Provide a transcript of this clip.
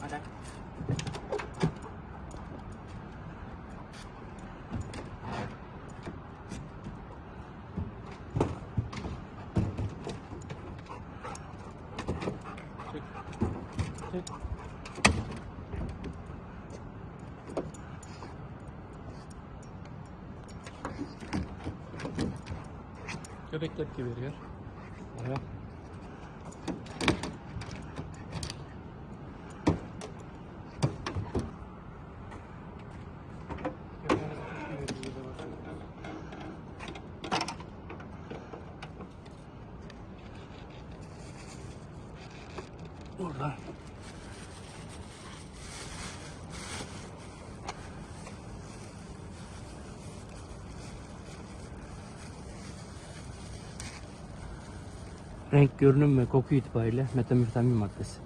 Hadi. Çek. Çek. Göbek tepki veriyor. Evet. Burada. Renk, görünüm ve koku itibariyle metamfetamin maddesi.